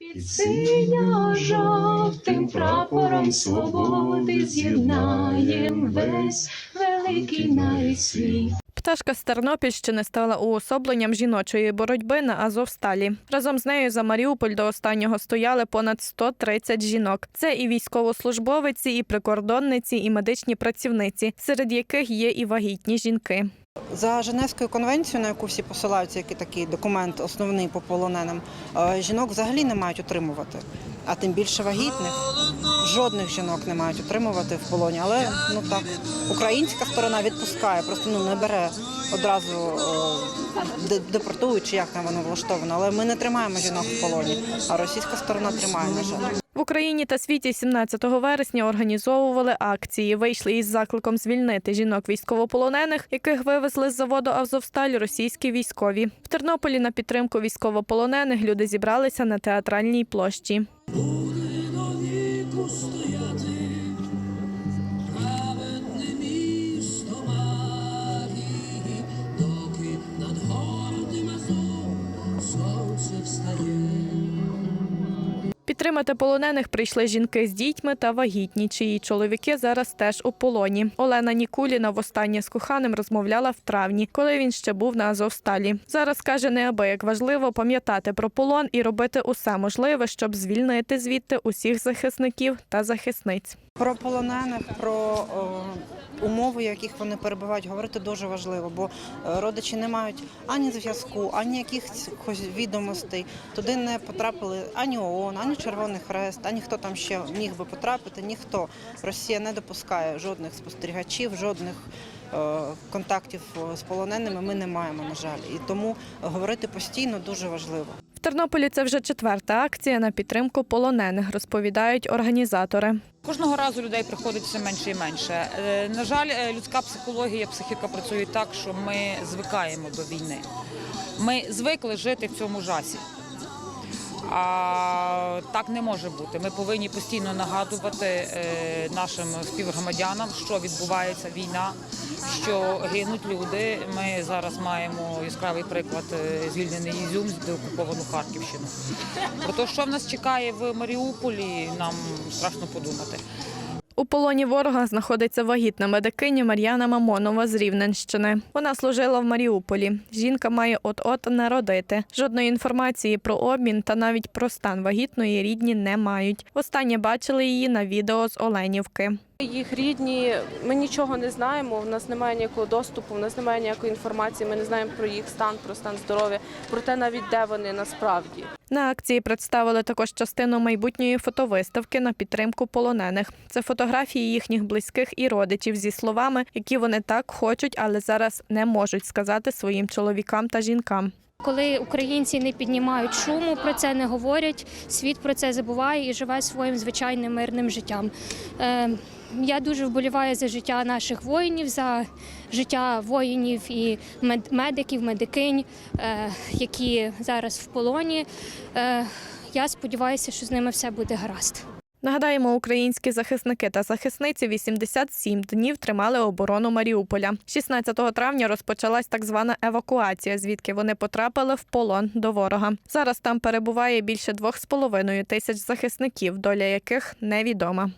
Під синьо-жовтим прапором свободи з'єднаєм весь великий навіть світ. Пташка з Тернопільщини стала уособленням жіночої боротьби на Азовсталі. Разом з нею за Маріуполь до останнього стояли понад 130 жінок. Це і військовослужбовиці, і прикордонниці, і медичні працівниці, серед яких є і вагітні жінки. За Женевською конвенцією, на яку всі посилаються, як такий документ основний по полоненим, е, жінок взагалі не мають утримувати, а тим більше вагітних. Жодних жінок не мають утримувати в полоні. Але ну так, українська сторона відпускає, просто ну не бере одразу е, де- депортують, як там воно влаштовано. Але ми не тримаємо жінок в полоні, а російська сторона тримає, на жаль. В Україні та світі 17 вересня організовували акції. Вийшли із закликом звільнити жінок військовополонених, яких вивезли з заводу Азовсталь російські військові. В Тернополі на підтримку військовополонених люди зібралися на театральній площі. Стояти праведне місто магії, доки над гордим азом сонце встає. Підтримати полонених прийшли жінки з дітьми та вагітні, чиї чоловіки зараз теж у полоні. Олена Нікуліна востаннє з коханим розмовляла в травні, коли він ще був на Азовсталі. Зараз каже, неабияк важливо пам'ятати про полон і робити усе можливе, щоб звільнити звідти усіх захисників та захисниць. Про полонених, про е, умови, в яких вони перебувають, говорити дуже важливо, бо е, родичі не мають ані зв'язку, ані якихось відомостей. Туди не потрапили ані ООН, ані Червоний Хрест, ані хто там ще міг би потрапити. Ніхто Росія не допускає жодних спостерігачів, жодних е, контактів е, з полоненими. Ми не маємо, на жаль, і тому говорити постійно дуже важливо. В Тернополі це вже четверта акція на підтримку полонених, розповідають організатори. Кожного разу людей приходить все менше і менше. Е, На жаль, людська психологія, психіка працює так, що ми звикаємо до війни. Ми звикли жити в цьому жасі. А так не може бути. Ми повинні постійно нагадувати е, нашим співгромадянам, що відбувається війна, що гинуть люди. Ми зараз маємо яскравий приклад е, звільнений Ізюм, деокуповану Харківщину. Про те, що в нас чекає в Маріуполі, нам страшно подумати. Полоні ворога знаходиться вагітна медикиня Мар'яна Мамонова з Рівненщини. Вона служила в Маріуполі. Жінка має от-от народити. Жодної інформації про обмін та навіть про стан вагітної рідні не мають. Востаннє бачили її на відео з Оленівки. Їх рідні, ми нічого не знаємо. У нас немає ніякого доступу, у нас немає ніякої інформації. Ми не знаємо про їх стан, про стан здоров'я, про те, навіть де вони насправді. На акції представили також частину майбутньої фотовиставки на підтримку полонених. Це фотографії їхніх близьких і родичів зі словами, які вони так хочуть, але зараз не можуть сказати своїм чоловікам та жінкам. Коли українці не піднімають шуму, про це не говорять, світ про це забуває і живе своїм звичайним мирним життям. Е, Я дуже вболіваю за життя наших воїнів, за життя воїнів і медиків, медикинь, е, які зараз в полоні. Е, Я сподіваюся, що з ними все буде гаразд. Нагадаємо, українські захисники та захисниці 87 днів тримали оборону Маріуполя. 16 травня розпочалась так звана евакуація, звідки вони потрапили в полон до ворога. Зараз там перебуває більше 2,5 тисяч захисників, доля яких невідома.